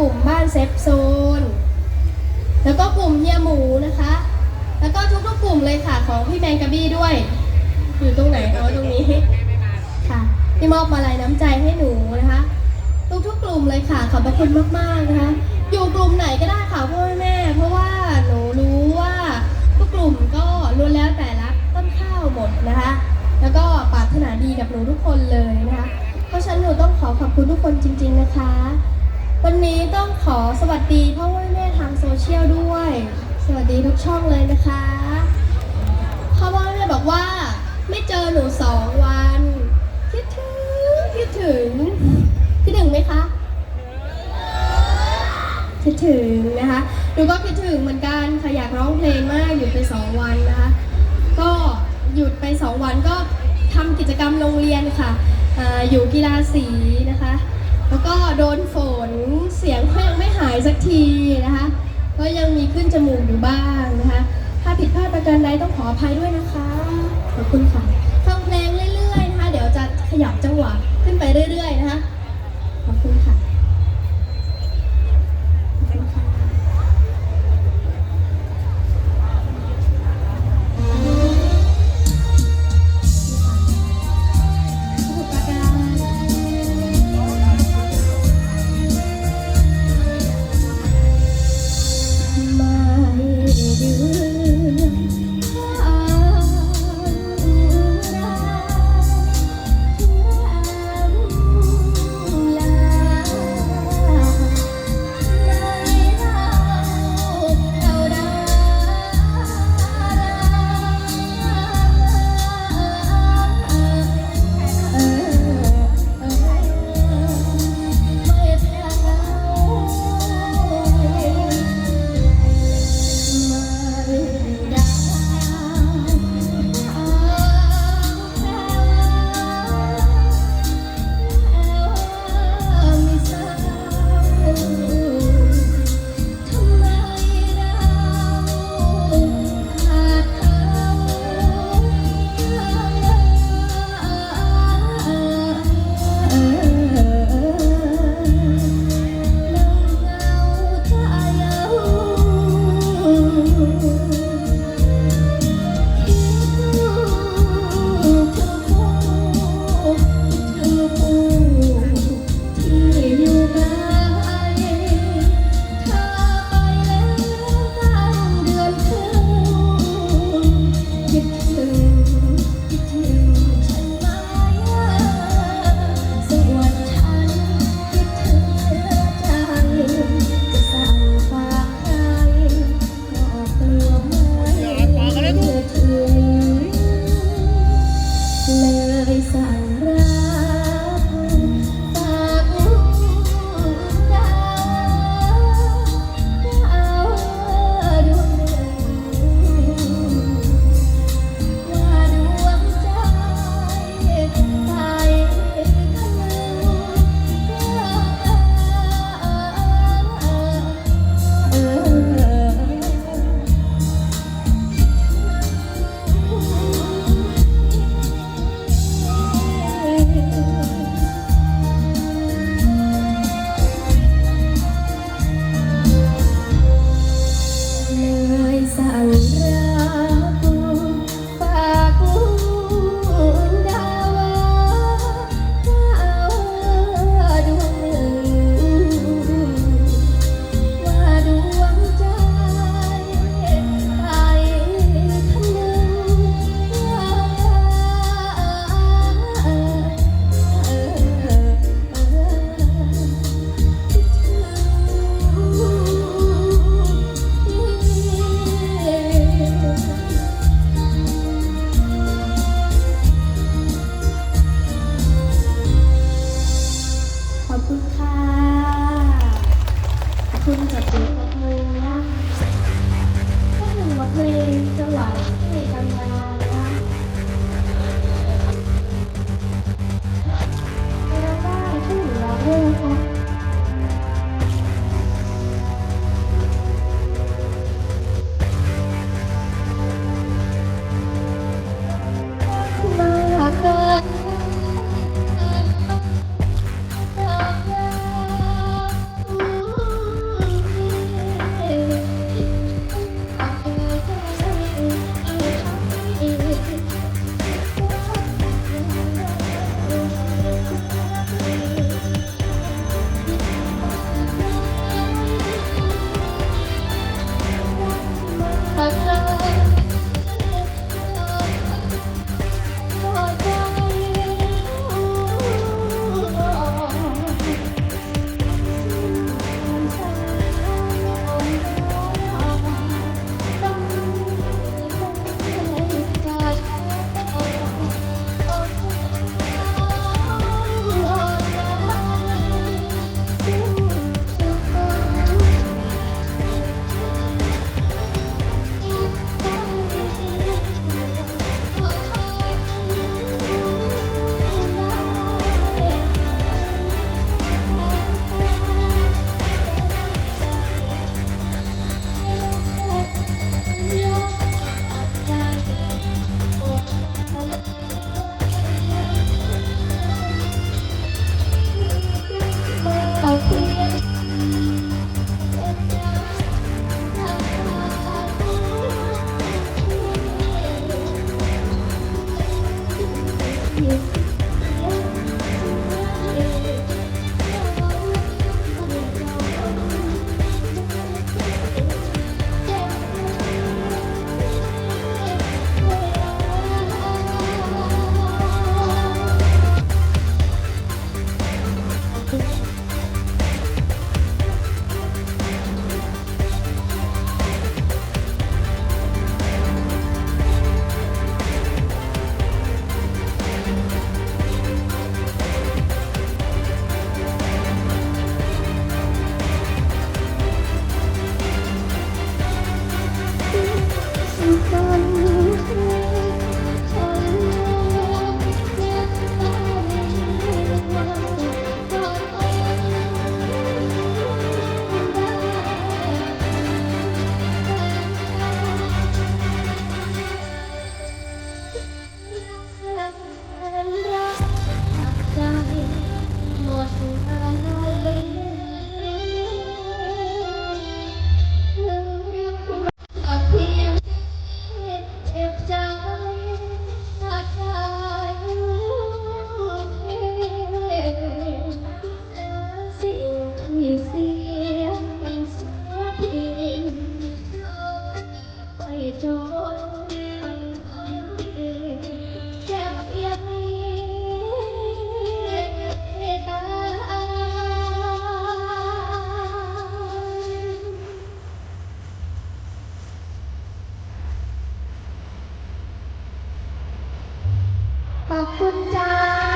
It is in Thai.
ลุ่มบ้านเซฟโซน แล้วก็กลุ่มเฮียหมูนะคะ แล้วก็ทุกๆกลุ่มเลยค่ะของพี่แมงกะบี้ด้วย อยู่ตรงไหนเอาตรงนี้ค่ะที่มอบมาลัยน้ำใจให้หนูนะคะ ทุกๆกลุ่มเลยค่ะขอบพระคุณมากๆนะคะ อยู่กลุ่มไหนก็ได้ค่ะพ่อแม่ เพราะว่าหนูรู้ว่าทุกกลุ่มก็ล้วนแล้วแต่รักต้นข้าวหมดนะคะ แล้วก็ปรารถนาดีกับหนูทุกคนเลยนะคะ เพราะฉะนั้นหนูต้องขอขอบคุณทุกคนจริง ๆนะคะ สวัสดีพ่อแม่ทางโซเชียลด้วย สวัสดีทุกช่องเลยนะคะพ่อแม่บอกว่าไม่เจอหนูสองวันคิดถึงคิดถึงคิดถึงไหมคะคิดถึงนะคะหนูก็คิดถึงเหมือนกันค่ะอยากร้องเพลงมากหยุดไปสองวันนะคะ ก็หยุดไปสองวันก็ทำกิจกรรมโรงเรียนค่ะออยู่กีฬาสีนะคะ แล้วก็โดนฝนเสียงก็ยังไม่หาย สักทีนะคะ ก็ยังมีขึ้นจมูกอยู่บ้างนะคะ ถ้าผิดพลาดประการใดต้องขออภัยด้วยนะคะ ขอบคุณค่ะฟังเพลงเรื่อยๆนะคะ เดี๋ยวจะขยับจังหวะขึ้นไปเรื่อยๆนะคะ